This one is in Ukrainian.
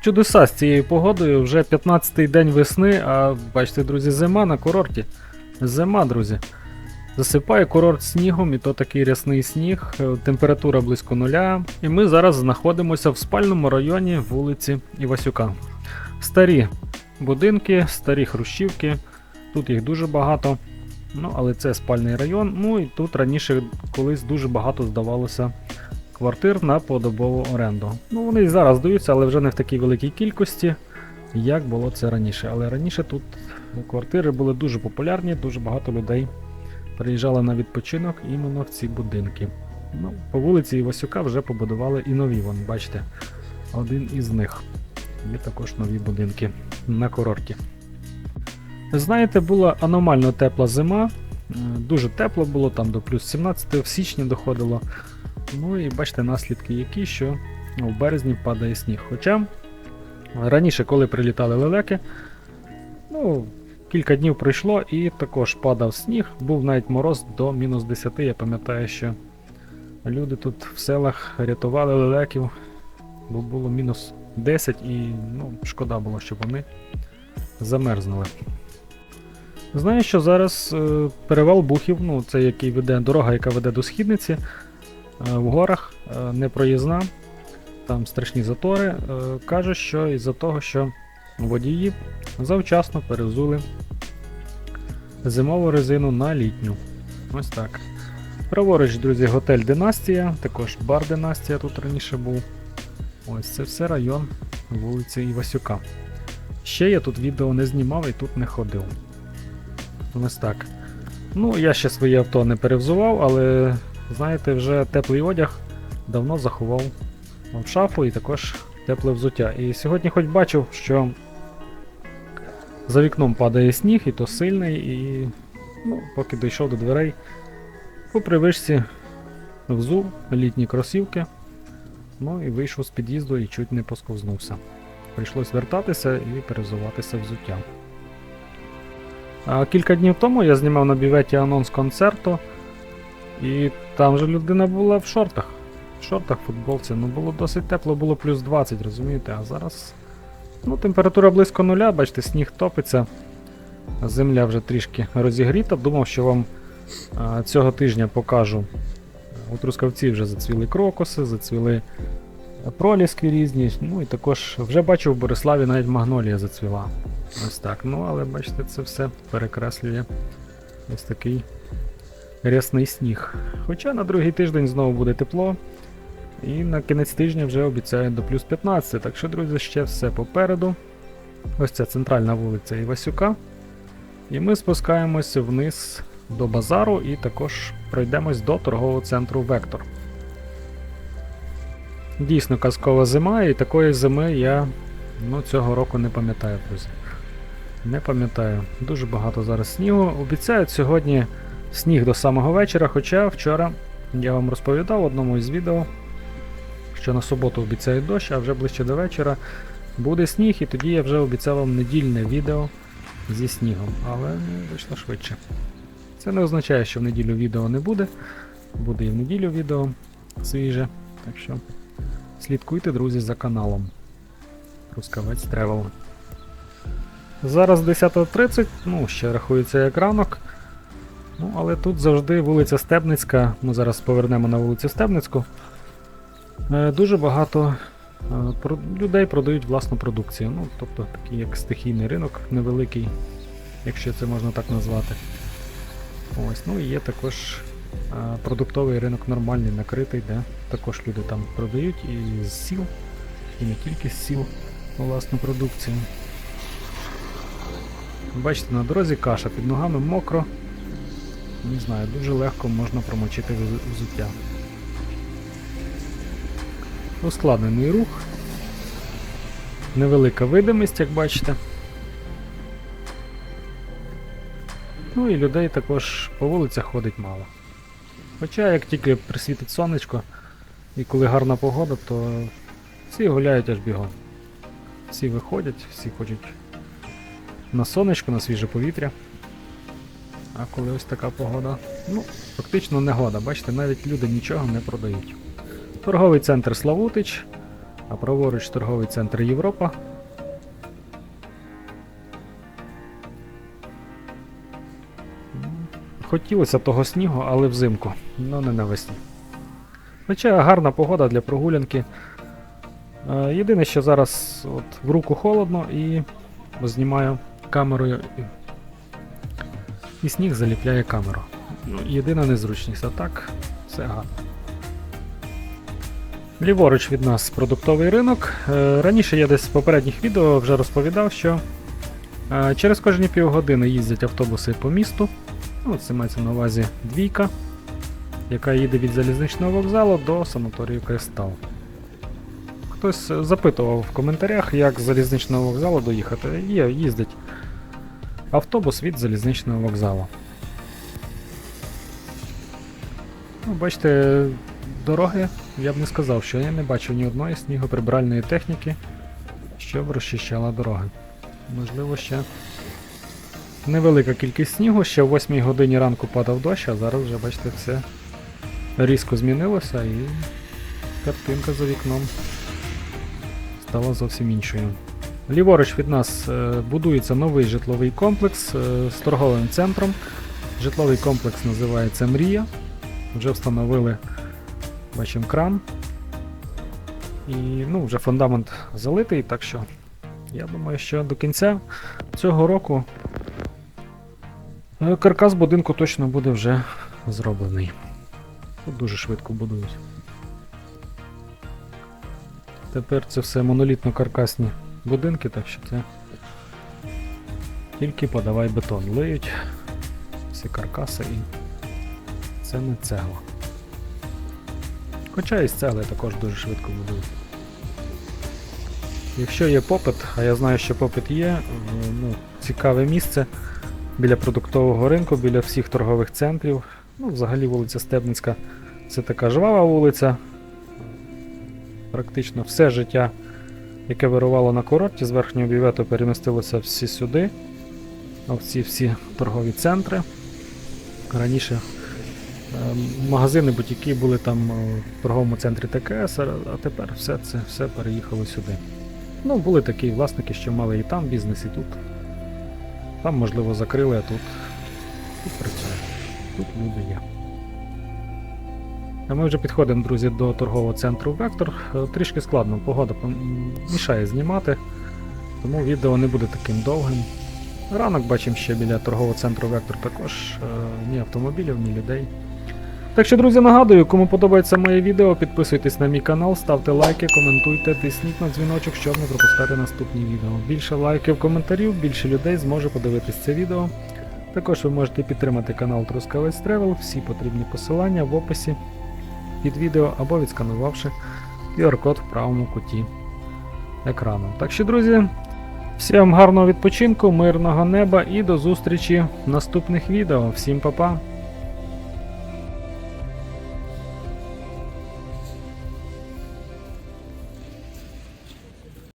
чудеса з цією погодою. Вже 15-й день весни, а бачите, друзі, зима на курорті. Зима, друзі. Засипає курорт снігом, і то такий рясний сніг, е, температура близько нуля. І ми зараз знаходимося в спальному районі вулиці Івасюка. Старі будинки, старі хрущівки. Тут їх дуже багато. Ну, але це спальний район. Ну і тут раніше колись дуже багато здавалося квартир на подобову оренду. Ну, вони і зараз здаються, але вже не в такій великій кількості, як було це раніше. Але раніше тут квартири були дуже популярні, дуже багато людей приїжджали на відпочинок іменно в ці будинки. Ну, по вулиці Івасюка вже побудували і нові, вон, бачите, один із них. Є також нові будинки на курорті. Знаєте, була аномально тепла зима. е, Дуже тепло було, там до плюс 17 в січні доходило. Ну і бачите наслідки які, що в березні падає сніг. Хоча раніше, коли прилітали лелеки, ну, кілька днів пройшло і також падав сніг, був навіть мороз до мінус 10. Я пам'ятаю, що люди тут в селах рятували лелеків, бо було мінус 10 і ну, шкода було, щоб вони замерзнули. Знаю, що зараз е, перевал Бухів, ну це який веде дорога, яка веде до східниці, в горах е, непроїзна, там страшні затори. Е, каже, що із-за того, що водії завчасно перевзули зимову резину на літню. Ось так. Праворуч, друзі, готель Династія, також бар Династія тут раніше був. Ось це все район вулиці Івасюка. Ще я тут відео не знімав і тут не ходив. Ось так. Ну, я ще своє авто не перевзував, але, знаєте, вже теплий одяг давно заховав в шафу і також тепле взуття. І сьогодні хоч бачив, що за вікном падає сніг, і то сильний, і ну, поки дійшов до дверей, по привичці взув літні кросівки. Ну і вийшов з під'їзду і чуть не посковзнувся. Прийшлось вертатися і перезуватися взуття. Кілька днів тому я знімав на біветі анонс концерту, і там же людина була в шортах. В шортах, футболці. Ну було досить тепло, було плюс 20, розумієте, а зараз ну, температура близько нуля, бачите, сніг топиться. Земля вже трішки розігріта. Думав, що вам а, цього тижня покажу. У Трускавці вже зацвіли крокуси, зацвіли проліски різні. Ну і також вже бачив в Бориславі навіть магнолія зацвіла. Ось так. Ну, але бачите, це все перекреслює ось такий рясний сніг. Хоча на другий тиждень знову буде тепло. І на кінець тижня вже обіцяють до плюс 15. Так що, друзі, ще все попереду. Ось ця центральна вулиця Івасюка. І ми спускаємося вниз до базару і також пройдемось до торгового центру Вектор. Дійсно казкова зима, і такої зими я ну, цього року не пам'ятаю, друзі. Не пам'ятаю. Дуже багато зараз снігу. Обіцяють сьогодні сніг до самого вечора, хоча вчора я вам розповідав в одному із відео, що на суботу обіцяють дощ, а вже ближче до вечора буде сніг, і тоді я вже обіцяв вам недільне відео зі снігом, але вийшло швидше. Це не означає, що в неділю відео не буде. Буде і в неділю відео свіже. Так що слідкуйте, друзі, за каналом. Рускавець Тревел. Зараз 10.30, ну, ще рахується як ранок. Ну, але тут завжди вулиця Стебницька. Ми зараз повернемо на вулицю Стебницьку. Е, Дуже багато е, людей продають власну продукцію. Ну, тобто такий як стихійний ринок невеликий, якщо це можна так назвати. Ось, ну і є також е, продуктовий ринок нормальний, накритий, де також люди там продають і з сіл, і не тільки з сіл власну продукцію. Бачите, на дорозі каша, під ногами мокро. Не знаю, дуже легко можна промочити взуття. Ускладнений рух. Невелика видимість, як бачите. Ну і людей також по вулицях ходить мало. Хоча як тільки присвітить сонечко і коли гарна погода, то всі гуляють аж бігом. Всі виходять, всі хочуть на сонечко, на свіже повітря. А коли ось така погода, ну, фактично негода, бачите, навіть люди нічого не продають. Торговий центр Славутич. А праворуч торговий центр Європа. Хотілося того снігу, але взимку, ну не навесні. Хоча гарна погода для прогулянки. Е, Єдине, що зараз от, в руку холодно і знімаю камерою. І- сніг заліпляє камеру. Ну, єдина незручність, а так все гарно. Ліворуч від нас продуктовий ринок. Е, Раніше я десь в попередніх відео вже розповідав, що е, через кожні півгодини їздять автобуси по місту. Ну, це мається на увазі двійка, яка їде від залізничного вокзалу до санаторію Кристал. Хтось е, запитував в коментарях, як з залізничного вокзалу доїхати. Є, їздить автобус від залізничного вокзалу. Ну, бачите, дороги, я б не сказав, що я не бачив ні одної снігоприбиральної техніки, що б розчищала дороги. Можливо, ще невелика кількість снігу, ще о 8 годині ранку падав дощ, а зараз вже, бачите, все різко змінилося і картинка за вікном стала зовсім іншою. Ліворуч від нас е, будується новий житловий комплекс е, з торговим центром. Житловий комплекс називається Мрія. Вже встановили бачимо кран. І ну, вже фундамент залитий, так що я думаю, що до кінця цього року е, каркас будинку точно буде вже зроблений. Тут дуже швидко будують. Тепер це все монолітно-каркасні будинки, так що це тільки подавай бетон. Лиють всі каркаси і це не цегла. Хоча і з цегли також дуже швидко будують. Якщо є попит, а я знаю, що попит є, е, ну, цікаве місце біля продуктового ринку, біля всіх торгових центрів. Ну, взагалі вулиця Стебницька це така жвава вулиця. Практично все життя, яке вирувало на курорті з верхнього бювету, перемістилося всі сюди. В ці всі торгові центри. Раніше е, магазини, бутіки були там е, в торговому центрі ТКС, а тепер все це все переїхало сюди. Ну, були такі власники, що мали і там бізнес, і тут. Там, можливо, закрили, а тут, тут працює. Тут люди є. Ми вже підходимо, друзі, до торгового центру Вектор. Е, Трішки складно, погода мішає знімати, тому відео не буде таким довгим. Ранок бачимо ще біля торгового центру Вектор також е, ні автомобілів, ні людей. Так що, друзі, нагадую, кому подобається моє відео, підписуйтесь на мій канал, ставте лайки, коментуйте, тисніть на дзвіночок, щоб не пропускати наступні відео. Більше лайків, коментарів, більше людей зможе подивитись це відео. Також ви можете підтримати канал Трускавець Travel, всі потрібні посилання в описі під відео або відсканувавши QR-код в правому куті екрану. Так що, друзі, всім гарного відпочинку, мирного неба і до зустрічі в наступних відео. Всім па-па!